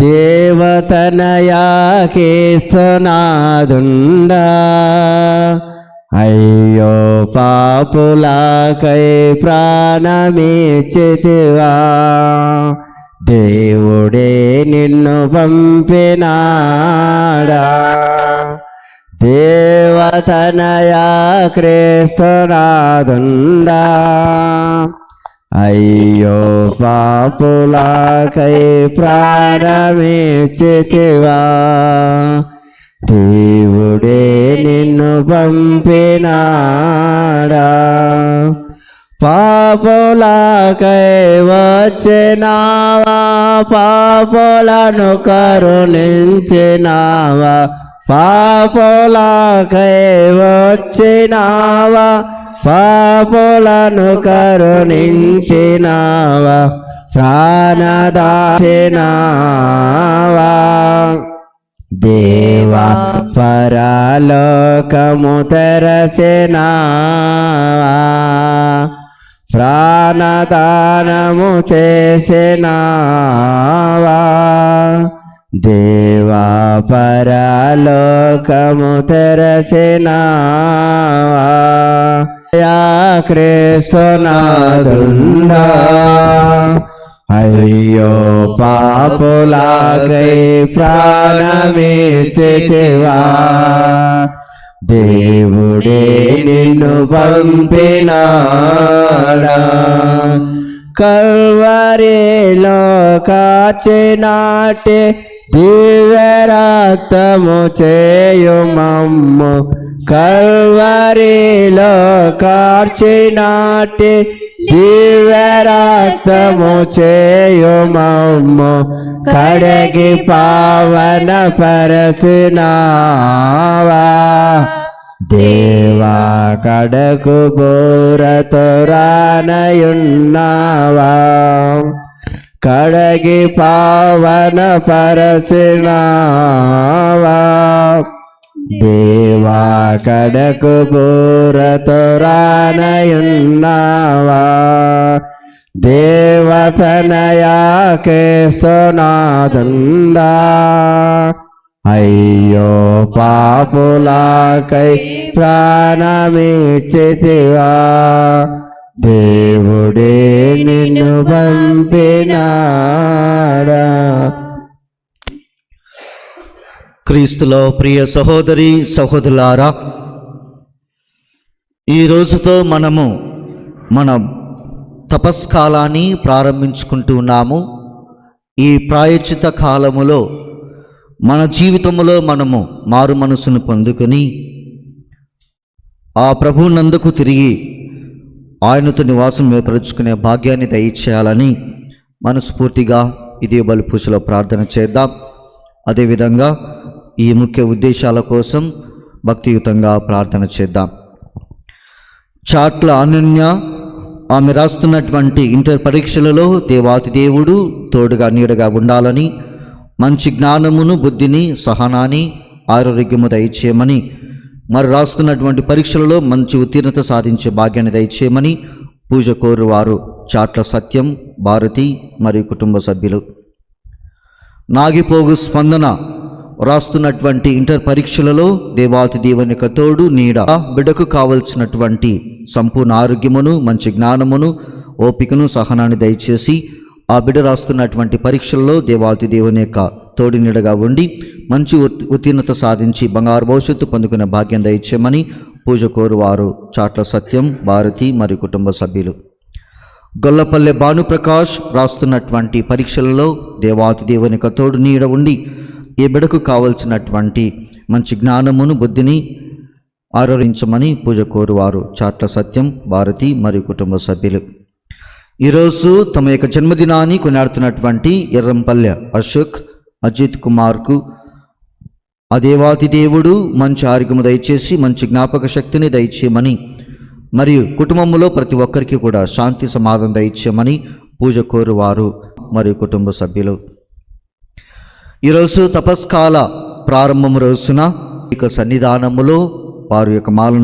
దేవతనయాకేస్తునాదుండా. అయ్యో పాపులాకై ప్రాణమిచ్చితివా దేవుడే నిన్ను పంపినాడా. దేవతనయా క్రీస్తునాదుండా అయ్యో పాపులకై ప్రాణమిచ్చితివా దేవుడే నిన్ను పంపినాడా. పాపులకై వచ్చినావా పాపులను కరుణించినావా. పాపులకై వచ్చినావా పాపులను కరుణించినావా? ప్రాణదాచినావా? దేవా పరలోకము తెరచినావా? ప్రాణదానము చేసినావా? దేవా పరలోకము తెరచినావా యా క్రీస్తునాదుండా అయ్యో పాపులాగై ప్రాణమిచ్చితివా దేవుడే నిన్ను పంపినాడా? కల్వరిలో కాచినాటి దివ్యరక్తము చేయుమమ్ము. కల్వరిలో కార్చినాటి దివ్యరక్తము చేయుమమ్ము. కడగి పావన పరచినావా. దేవా కడకు బోరతో రానయున్నావా కడగి పావన పరచినావా దేవా కడకు బోరతో రానయున్నావా దేవతనయాకే సోనాదుందా అయ్యో పాపులాకై ప్రాణమిచ్చితివా. దేవుడే నిన్ను పంపినాడా? క్రీస్తులో ప్రియ సహోదరి సహోదరులారా ఈ రోజుతో మనము మన తపస్కాలాన్ని ప్రారంభించుకుంటూ ఉన్నాము. ఈ ప్రాయచిత కాలములో మన జీవితంలో మనము మారు మనసును పొందుకొని ఆ ప్రభువునందుకు తిరిగి ఆయనతో నివాసం ఏర్పరచుకునే భాగ్యాన్ని దయచేయాలని మనస్ఫూర్తిగా ఇదే బలి పూజలో ప్రార్థన చేద్దాం. అదేవిధంగా ఈ ముఖ్య ఉద్దేశాల కోసం భక్తియుతంగా ప్రార్థన చేద్దాం. చాట్ల అనన్య ఆమె రాస్తున్నటువంటి ఇంటర్ పరీక్షలలో దేవాతి దేవుడు తోడుగా నీడగా ఉండాలని మంచి జ్ఞానమును బుద్ధిని సహనాన్ని ఆరోగ్యము దయచేయమని మరి రాస్తున్నటువంటి పరీక్షలలో మంచి ఉత్తీర్ణత సాధించే భాగ్యాన్ని దయచేయమని పూజ కోరువారు చాట్ల సత్యం భారతి మరియు కుటుంబ సభ్యులు. నాగిపోగు స్పందన రాస్తున్నటువంటి ఇంటర్ పరీక్షలలో దేవాతి దేవునిక తోడు నీడ ఆ కావలసినటువంటి సంపూర్ణ ఆరోగ్యమును మంచి జ్ఞానమును ఓపికను సహనాన్ని దయచేసి ఆ బిడ్డ రాస్తున్నటువంటి పరీక్షల్లో దేవాతి దేవుని యొక్క తోడి నీడగా ఉండి మంచి ఉత్- ఉత్తీర్ణత సాధించి బంగారు భవిష్యత్తు పొందుకునే భాగ్యం దయచేయమని పూజ కోరువారు చాట్ల సత్యం భారతి మరియు కుటుంబ సభ్యులు. గొల్లపల్లె భానుప్రకాష్ రాస్తున్నటువంటి పరీక్షలలో దేవాతి దేవుని కథోడు నీడ ఉండి ఈ బిడకు కావలసినటువంటి మంచి జ్ఞానమును బుద్ధిని ఆరోరించమని పూజ కోరువారు చాట్ల సత్యం భారతి మరియు కుటుంబ సభ్యులు. ఈరోజు తమ యొక్క జన్మదినాన్ని కొనియాడుతున్నటువంటి ఎర్రంపల్లె అశోక్ అజిత్ కుమార్కు ఆ దేవాతి దేవుడు మంచి ఆరోగ్యము దయచేసి మంచి జ్ఞాపక శక్తిని దయచేయమని మరియు కుటుంబంలో ప్రతి ఒక్కరికి కూడా శాంతి సమాధానం దయచేయమని పూజ కోరువారు మరియు కుటుంబ సభ్యులు. ఈరోజు తపస్కాల ప్రారంభం రోజున ఇక సన్నిధానములో వారి యొక్క మాలను